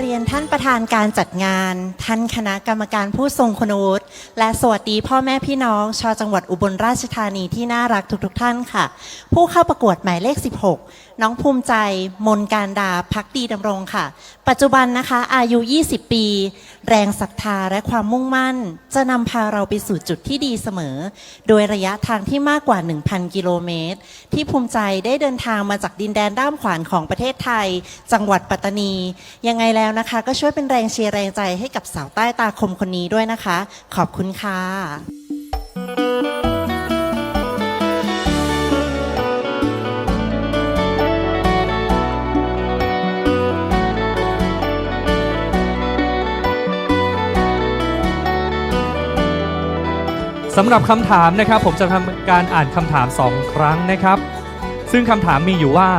เรียนท่านประธานการจัดงาน ท่านคณะกรรมการผู้ทรงคุณวุฒิและสวัสดีพ่อแม่พี่น้อง ชาวจังหวัดอุบลราชธานีที่น่ารักทุกๆทท่านค่ะ ผู้เข้าประกวดหมายเลข 16น้องภูมิใจ มนการดาพักดีดำรงค่ะ ปัจจุบันนะคะ อายุ 20 ปี แรงศรัทธาและความมุ่งมั่น จะนำพาเราไปสู่จุดที่ดีเสมอ โดยระยะทางที่มากกว่า 1,000 กิโลเมตร ที่ภูมิใจได้เดินทางมาจากดินแดนด้ามขวานของประเทศไทย จังหวัดปัตตานี ยังไงแล้วนะคะ ก็ช่วยเป็นแรงเชียร์แรงใจให้กับสาวใต้ตาคมคนนี้ด้วยนะคะ ขอบคุณค่ะ สำหรับคำถามนะครับผมจะทำการอ่านคำถามสองครั้งนะครับ ซึ่งคำถามมีอยู่ว่า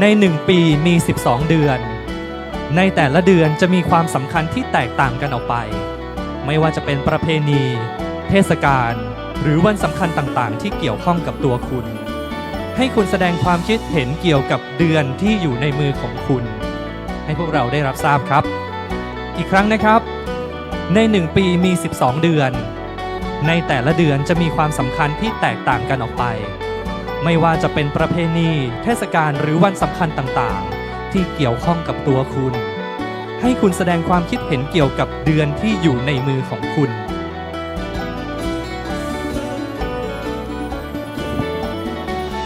ใน 1 ปีมี 12 เดือน ในแต่ละเดือนจะมีความสำคัญที่แตกต่างกันออกไป ไม่ว่าจะเป็นประเพณี เทศกาลหรือวันสำคัญต่างๆ ที่เกี่ยวข้องกับตัวคุณ ให้คุณแสดงความคิดเห็นเกี่ยวกับเดือนที่อยู่ในมือของคุณ ให้พวกเราได้รับทราบครับ อีกครั้งนะครับใน 1 ปีมี 12 เดือน ในแต่ละเดือนจะมีความสำคัญที่แตกต่างกันออกไป ไม่ว่าจะเป็นประเพณี เทศกาลหรือวันสำคัญต่างๆ ที่เกี่ยวข้องกับตัวคุณ ให้คุณแสดงความคิดเห็นเกี่ยวกับเดือนที่อยู่ในมือของคุณ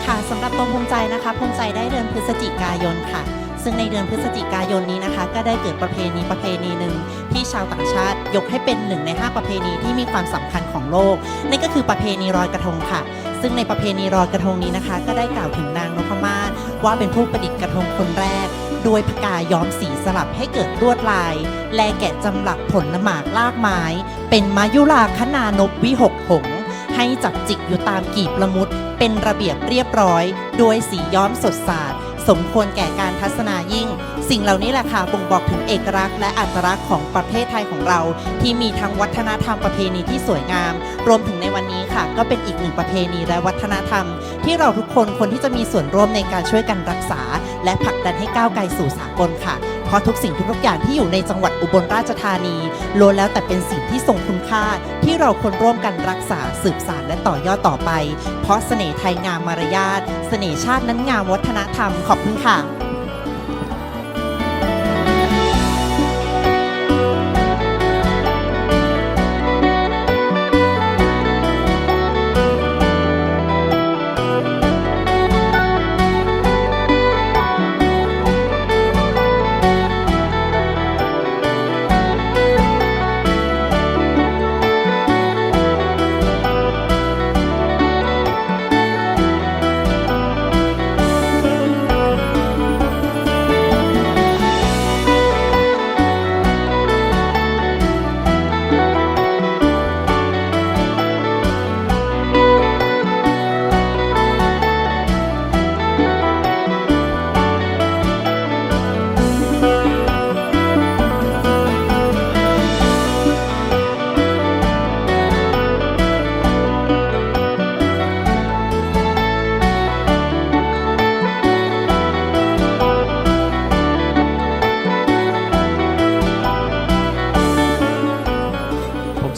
ค่ะสำหรับตัวภูมิใจนะคะภูมิใจได้เดือนพฤศจิกายนค่ะ ซึ่งในเดือนพฤศจิกายนนี้นะคะ ก็ได้เกิดประเพณีประเพณีหนึ่งที่ชาวต่างชาติยกให้เป็นหนึ่งใน 5 ประเพณีที่มีความสำคัญของโลกนั่นก็คือประเพณีลอยกระทงค่ะ ซึ่งในประเพณีลอยกระทงนี้นะคะ ก็ได้กล่าวถึงนางนพมาศว่าเป็นผู้ประดิษฐ์กระทงคนแรกโดยพกาย้อมสีสลับให้เกิดลวดลาย แลแกะจำหลักผลหมากลากไม้ เป็นมายุราคณานพวิหกหง ให้จับจิกอยู่ตามกีบละมุด เป็นระเบียบเรียบร้อย โดยสีย้อมสดสาด สมควรแก่การทัศนายิ่ง สิ่งเหล่านี้แหละค่ะบ่งบอกถึงเอกลักษณ์และอัตลักษณ์ของประเทศไทยของเรา ที่มีทั้งวัฒนธรรมประเพณีที่สวยงาม รวมถึงในวันนี้ค่ะ ก็เป็นอีกหนึ่งประเพณีและวัฒนธรรม ที่เราทุกคนควรที่จะมีส่วนร่วมในการช่วยกันรักษา และผลักดันให้ก้าวไกลสู่สากลค่ะเพราะทุกสิ่งทุกอย่างที่อยู่ในจังหวัดอุบลราชธานีล้วนแล้วแต่เป็นสิ่งที่ทรงคุณค่า ที่เราควรร่วมกันรักษาสืบสานและต่อยอดต่อไป เพราะเสน่ห์ไทยงามมารยาทเสน่ห์ชาตินั้นงามวัฒนธรรมขอบคุณค่ะ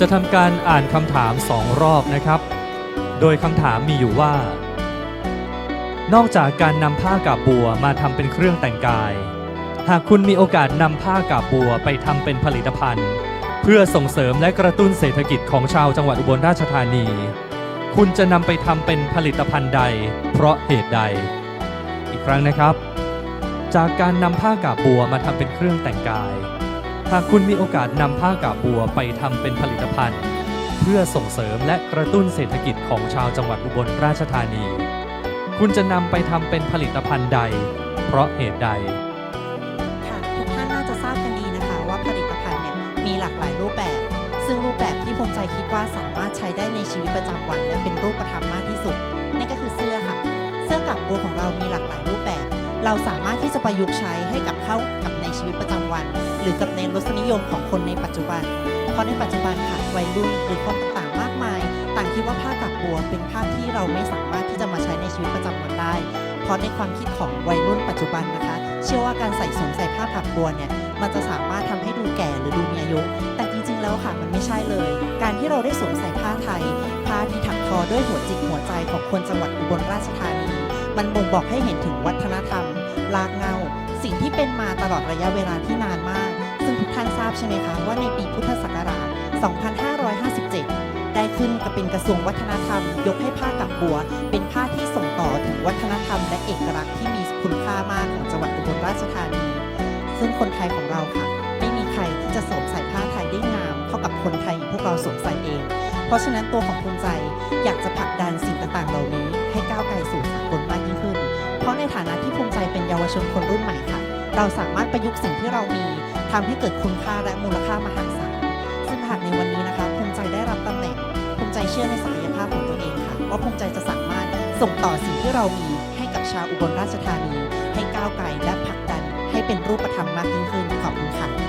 จะทำการอ่านคำถามสองรอบนะครับ โดยคำถามมีอยู่ว่า นอกจากการนำผ้ากาบบัวมาทำเป็นเครื่องแต่งกาย หากคุณมีโอกาสนำผ้ากาบบัวไปทำเป็นผลิตภัณฑ์ เพื่อส่งเสริมและกระตุ้นเศรษฐกิจของชาวจังหวัดอุบลราชธานี คุณจะนำไปทำเป็นผลิตภัณฑ์ใด เพราะเหตุใด อีกครั้งนะครับ จากการนำผ้ากาบบัวมาทำเป็นเครื่องแต่งกาย หากคุณมีโอกาสนำผ้ากาบบัวไปทำเป็นผลิตภัณฑ์ เพื่อส่งเสริมและกระตุ้นเศรษฐกิจของชาวจังหวัดอุบลราชธานี คุณจะนำไปทำเป็นผลิตภัณฑ์ใด เพราะเหตุใด ค่ะทุกท่านน่าจะทราบกันดีนะคะว่าผลิตภัณฑ์เนี่ยมีหลากหลายรูปแบบ ซึ่งรูปแบบที่ภูมิใจคิดว่าสามารถใช้ได้ในชีวิตประจำวัน และเป็นรูปธรรมมากที่สุดนั่นก็คือเสื้อค่ะ เสื้อกับบัวของเรามีหลากหลายรูปแบบ เราสามารถที่จะประยุกต์ใช้ให้กับเข้ากับในชีวิตประจำวัน รือกับในรสนิยมของคนในปัจจุบัน เพราะในปัจจุบันค่ะวัยรุ่นหรือคนต่างๆมากมาย ต่างคิดว่าผ้ากับบัวเป็นผ้าที่เราไม่สามารถที่จะมาใช้ในชีวิตประจำวันได้ เพราะในความคิดของวัยรุ่นปัจจุบันนะคะ เชื่อว่าการใส่สวมใส่ผ้าผักบัวเนี่ยมันจะสามารถทำให้ดูแก่หรือดูมีอายุแต่จริงๆแล้วค่ะมันไม่ใช่เลย การที่เราได้สวมใส่ผ้าไทย ผ้าที่ถักทอด้วยหัวจิตหัวใจของคนจังหวัดอุบลราชธานี มันบ่งบอกให้เห็นถึงวัฒนธรรมลากเงาสิ่งที่เป็นมาตลอดระยะเวลาที่นานมาก ท่านทราบใช่ไหมคะว่าในปีพุทธศักราช 2557 ได้ขึ้นกับเป็นกระทรวงวัฒนธรรม ยกให้ผ้ากับบัว เป็นผ้าที่ส่งต่อถึงวัฒนธรรมและเอกลักษณ์ที่มีคุณค่ามากของจังหวัดอุบลราชธานี ซึ่งคนไทยของเราค่ะ ไม่มีใครที่จะสวมใส่ผ้าไทยได้งามเท่ากับคนไทยพวกเราสวมใส่เอง เพราะฉะนั้นตัวของภูมิใจอยากจะผลักดันสิ่งต่างๆ เหล่านี้ ให้ก้าวไกลสู่สากลมากยิ่งขึ้น เพราะในฐานะที่ภูมิใจเป็นเยาวชนคนรุ่นใหม่ค่ะ เราสามารถประยุกต์สิ่งที่เรามี ทำให้เกิดคุณค่าและมูลค่ามหาศาลซึ่งหากในวันนี้นะคะภูมิใจได้รับตำแหน่งภูมิใจเชื่อในศักยภาพของตัวเองค่ะว่าภูมิใจจะสามารถส่งต่อสิ่งที่เรามีให้กับชาวอุบลราชธานี ให้ก้าวไกลและผลักดันให้เป็นรูปธรรมมากยิ่งขึ้นขอบคุณค่ะ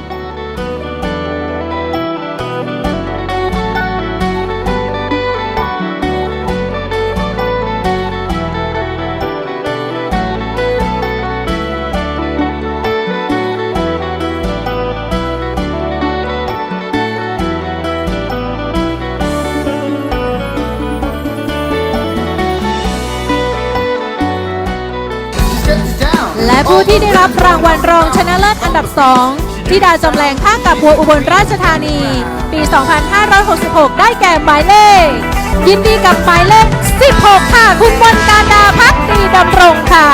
ผู้ที่ได้รับรางวัลรองชนะเลิศอันดับ2ที่ดาจำแรงท่ากับบัวอุบลราชธานี ปี 2566 ได้แก่หมายเลข ยินดีกับหมายเลข 16 ค่ะ คุณบนการดาพักดีดำรงค่ะ